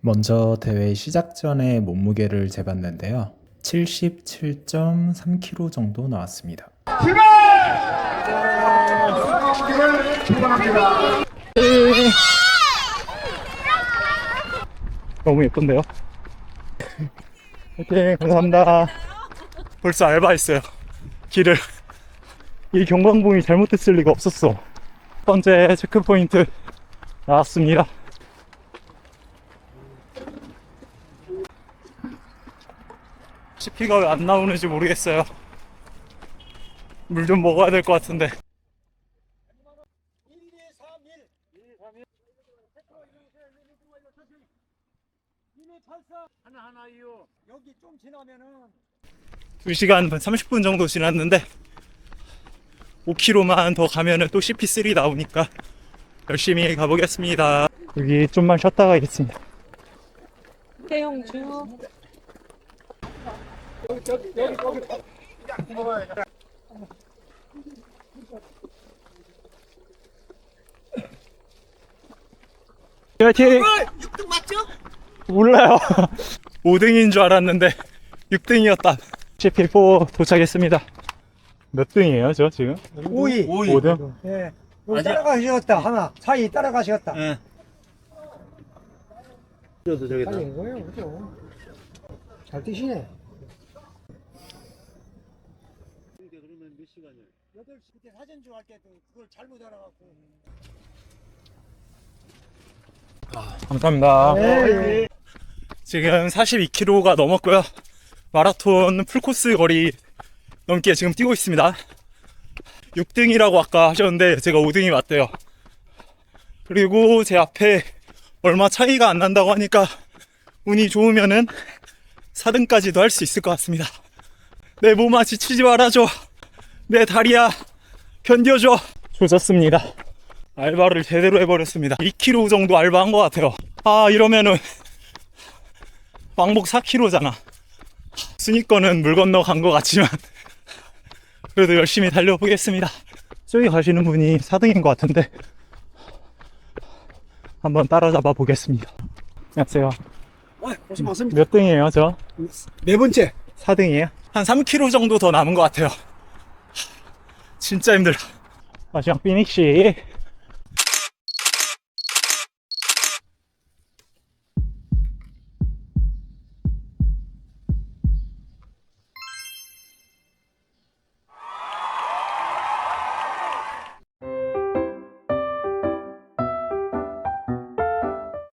먼저 대회 시작 전에 몸무게를 재봤는데요. 77.3kg 정도 나왔습니다. 너무 예쁜데요? 오케이 감사합니다 벌써 알바했어요 길을 이 경광봉이 잘못됐을 리가 없었어 첫 번째 체크포인트 나왔습니다 CP가 왜 안 나오는지 모르겠어요 물 좀 먹어야 될 것 같은데 여기 좀 지나면은 2시간 30분 정도 지났는데 5km만 더 가면은 또 CP3 나오니까 열심히 가보겠습니다. 여기 좀만 쉬었다 가겠습니다. 태용주 화이팅! 6등 맞죠? 몰라요. 5등인 줄 알았는데 6등이었다. CP4 도착했습니다. 몇 등이에요, 저 지금? 5위. 5등? 예. 여기 따라가셨다 하나. 사이 따라가셨다. 예. 저도 저기 달린 거예요, 그죠? 잘 뛰시네. 그러면 몇 시간이야? 8시 때 사진 좋아할 때도 그걸 잘못 알아갖고. 감사합니다. 네. 지금 42km가 넘었고요. 마라톤 풀코스 거리 넘게 지금 뛰고 있습니다. 6등이라고 아까 하셨는데 제가 5등이 맞대요. 그리고 제 앞에 얼마 차이가 안 난다고 하니까 운이 좋으면은 4등까지도 할 수 있을 것 같습니다. 내 몸아 지치지 말아줘. 내 다리야 견뎌줘. 조졌습니다. 알바를 제대로 해버렸습니다. 2km 정도 알바한 것 같아요. 아 이러면은 왕복 4km잖아. 순위권은 물 건너 간 것 같지만 그래도 열심히 달려보겠습니다. 저기 가시는 분이 4등인 것 같은데 한번 따라잡아 보겠습니다. 안녕하세요. 고생 많습니다. 몇 등이에요, 저? 네 번째. 4등이에요? 한 3km 정도 더 남은 것 같아요. 진짜 힘들어. 마지막 피닉시